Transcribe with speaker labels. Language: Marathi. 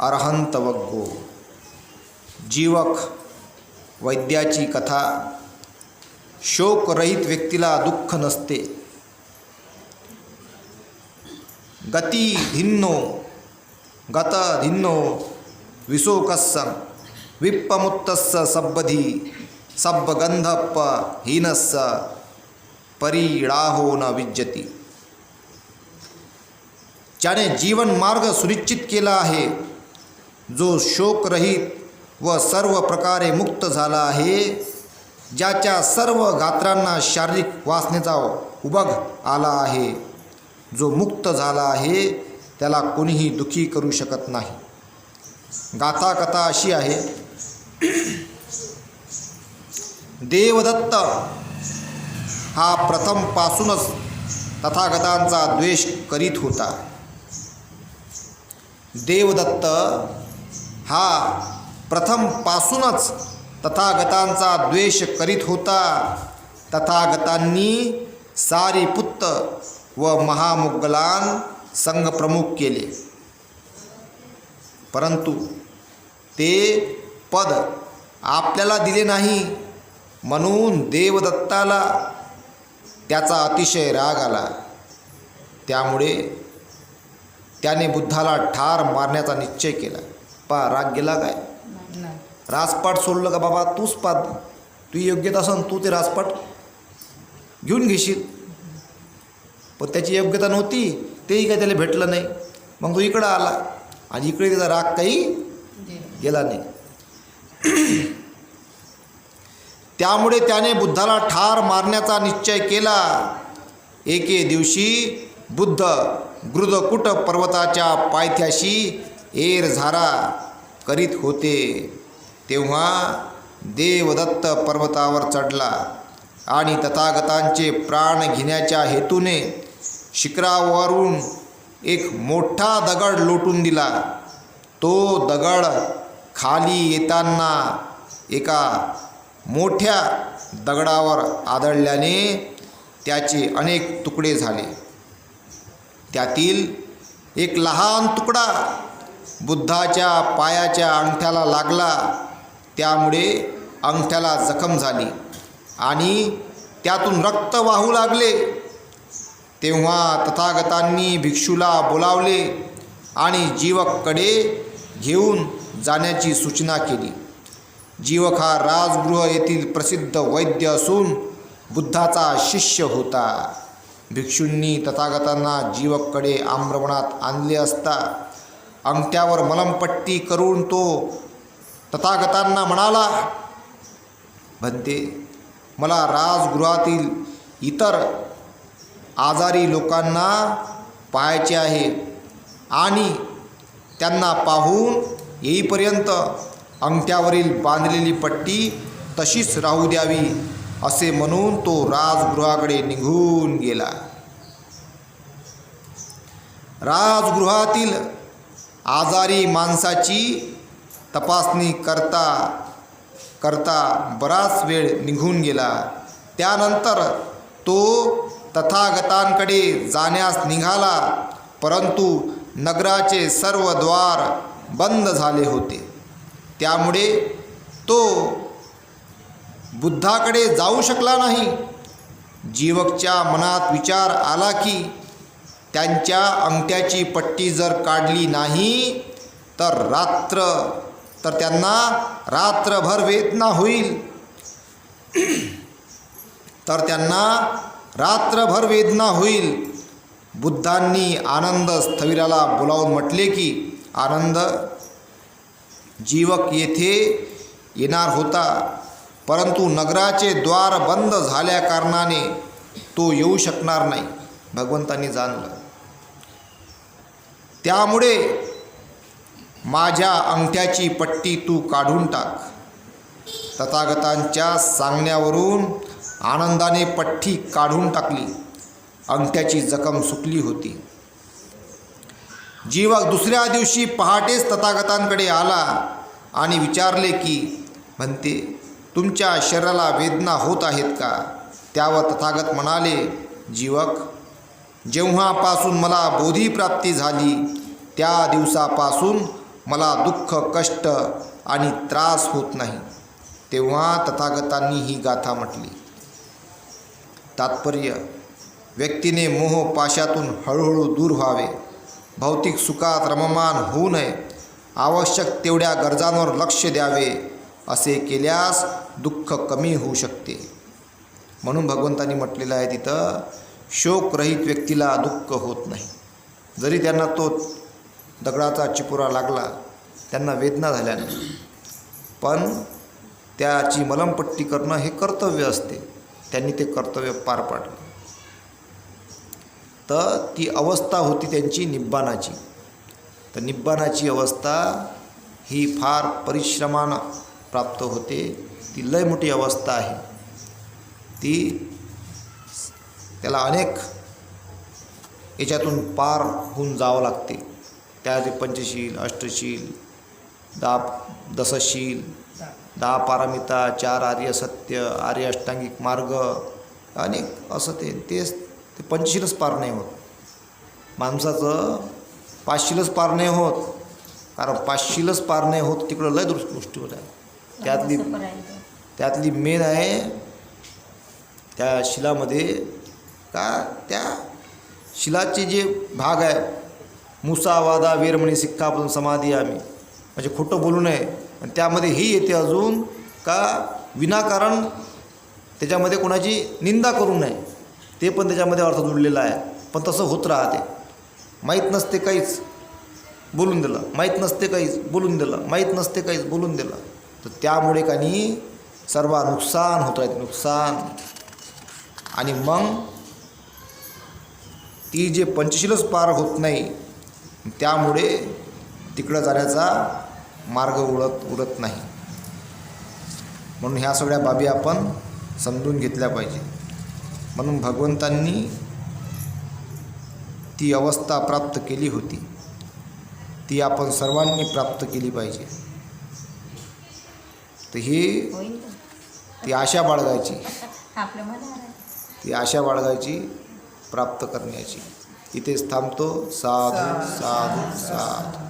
Speaker 1: अर्हंतवग्गो जीवक वैद्याची कथा। शोकरहित व्यक्तीला दुःख नसते। गती धिन्नो गतधिन्नो धिन्नो विप्पमुत्तस्स सब्बधी सब्बगंधप्प हीनस्स परीडाहो न विज्जती। ज्याने जीवन मार्ग सुनिश्चित केला आहे जो शोकरहित व सर्व प्रकारे मुक्त झाला आहे ज्याच्या सर्व गात्रांना शारीरिक वासनेचा उबग आला आहे. जो मुक्त झाला आहे त्याला कोणीही दुखी करू शकत नाही. गाथा कथा अशी आहे देवदत्त हा प्रथमपासूनच तथागतांचा द्वेष करीत होता. देवदत्त हा प्रथमपासूनच तथागतांचा द्वेष करीत होता. तथागतांनी सारीपुत्त व महामुगलान संघप्रमुख केले. परंतु ते पद आपल्याला दिले नाही म्हणून देवदत्ताला त्याचा अतिशय राग आला. त्यामुळे त्याने बुद्धाला ठार मारण्याचा निश्चय केला. पा राग गेला काय? राजपाट सोडलं का बाबा? तूच पाद. तू योग्यता असन तू ते राजपाट घेऊन घेशील. पण त्याची योग्यता नव्हती. तेही काही त्याला भेटलं नाही. मग तो इकडं आला. आणि इकडे त्याचा राग काही गेला नाही. त्यामुळे त्याने बुद्धाला ठार मारण्याचा निश्चय केला. एके दिवशी बुद्ध गृदकुट पर्वताच्या पायथ्याशी एरझारा करीत होते. तेव्हा देवदत्त पर्वतावर चढला आणि तथागतांचे प्राण घेण्याच्या हेतूने शिखरावरून एक मोठा दगड लोटून दिला. तो दगड खाली येताना एका मोठ्या दगडावर आदळल्याने त्याचे अनेक तुकडे झाले. त्यातील एक लहान तुकडा बुद्धाच्या पायाच्या अंगठ्याला लागला त्यामुळे अंगठ्याला जखम झाली आणि त्यातून रक्त वाहू लागले. तेव्हा तथागतांनी भिक्षूला बोलावले आणि जीवककडे घेऊन जाण्याची सूचना केली. जीवक हा राजगृह येथील प्रसिद्ध वैद्य असून बुद्धाचा शिष्य होता. भिक्षूंनी तथागतांना जीवककडे आम्रमणात आणले असता अंगठ्यावर मलमपट्टी करून तो तथागतांना म्हणाला म्हणते मला राजगृहातील इतर आजारी लोकांना पाहायचे आहे आणि त्यांना पाहून येईपर्यंत अंगठ्यावरील बांधलेली पट्टी तशीच राहू द्यावी असे म्हणून तो राजगृहाकडे निघून गेला. राजगृहातील आजारी माणसाची तपासणी करता करता बराच वेळ निघून गेला. त्यानंतर तो तथागतांकडे जाण्यास निघाला परंतु नगराचे सर्व द्वार बंद झाले होते. त्यामुळे तो बुद्धाकडे जाऊ शकला नाही. जीवकच्या मनात विचार आला की त्यांच्या अंगठ्याची पट्टी जर काढली नाही तर रात्र तर त्यांना रात्रभर वेदना होईल. तर त्यांना रात्रभर वेदना होईल. बुद्धांनी आनंद स्थविराला बोलावून म्हटले की आनंद जीवक येथे येणार होता परंतु नगराचे द्वार बंद झाल्याकारणाने तो येऊ शकणार नाही. भगवंतांनी जाणलं. त्यामुळे माझ्या अंगठ्याची पट्टी तू काढून टाक. तथागतांच्या सांगण्यावरून आनंदाने पट्टी काढून टाकली. अंगठ्याची जखम सुकली होती. जीवक दुसऱ्या दिवशी पहाटेच तथागतांकडे आला आणि विचारले की म्हणते तुमच्या शरीराला वेदना होत आहेत का? त्यावर तथागत म्हणाले जीवक जेव्हापासून मला बोधीप्राप्ती झाली त्या दिवसापासून मला दुःख कष्ट आणि त्रास होत नाही. तेव्हा तथागतांनी ही गाथा म्हटली. तात्पर्य व्यक्तीने मोह पाशातून हळूहळू दूर व्हावे. भौतिक सुखात रममान होऊ नये. आवश्यक तेवढ्या गरजांवर लक्ष द्यावे असे केल्यास दुःख कमी होऊ शकते. म्हणून भगवंतांनी म्हटलेलं आहे तिथं शोकरहित व्यक्तीला दुःख होत नाही. जरी त्यांना तो दगडाचा चिपुरा लागला त्यांना वेदना झाल्या नाही पण त्याची मलमपट्टी करणं हे कर्तव्य असते. त्यांनी ते कर्तव्य पार पाडलं. तर ती अवस्था होती त्यांची निब्बाणाची. तर निब्बाणाची अवस्था ही फार परिश्रमानं प्राप्त होते. ती लय मोठी अवस्था आहे. ती त्याला अनेक याच्यातून पार होऊन जावं लागते. त्याचे पंचशील अष्टशील दहा दसशील दहा पारमिता चार आर्य सत्य आर्य अष्टांगिक मार्ग अनेक असं ते तेच ते पंचशीलच पार नाही होत. माणसाचं पाचशीलच पार नाही होत. कारण पाचशीलच पार नाही होत तिकडं लय दुरुस्त गोष्टी होत आहे. त्यातली त्यातली मेन आहे त्या शिलामध्ये का? त्या शिलाचे जे भाग आहे मुसावादा वीरमणी सिक्कापासून समाधी आम्ही. म्हणजे खोटं बोलू नये. आणि त्यामध्ये ही येते अजून का? विनाकारण त्याच्यामध्ये कोणाची निंदा करू नये. ते पण त्याच्यामध्ये अर्थ जुळलेला आहे. पण तसं होत राहते. माहीत नसते काहीच. बोलून दिलं. माहीत नसते काहीच. बोलून दिलं. माहीत नसते काहीच. बोलून दिलं. तर त्यामुळे काही सर्व नुकसान होत राहते. नुकसान. आणि मग ती जे पंचशीलच पार होत नाही त्यामुळे तिकडं जाण्याचा मार्ग उडत उडत नाही. म्हणून ह्या सगळ्या बाबी आपण समजून घेतल्या पाहिजे. म्हणून भगवंतांनी ती अवस्था प्राप्त केली होती. ती आपण सर्वांनी प्राप्त केली पाहिजे. तर ही ती आशा बाळगायची. ती आशा बाळगायची. प्राप्त करण्याची. इथेच थांबतो. साधू साधू साधू.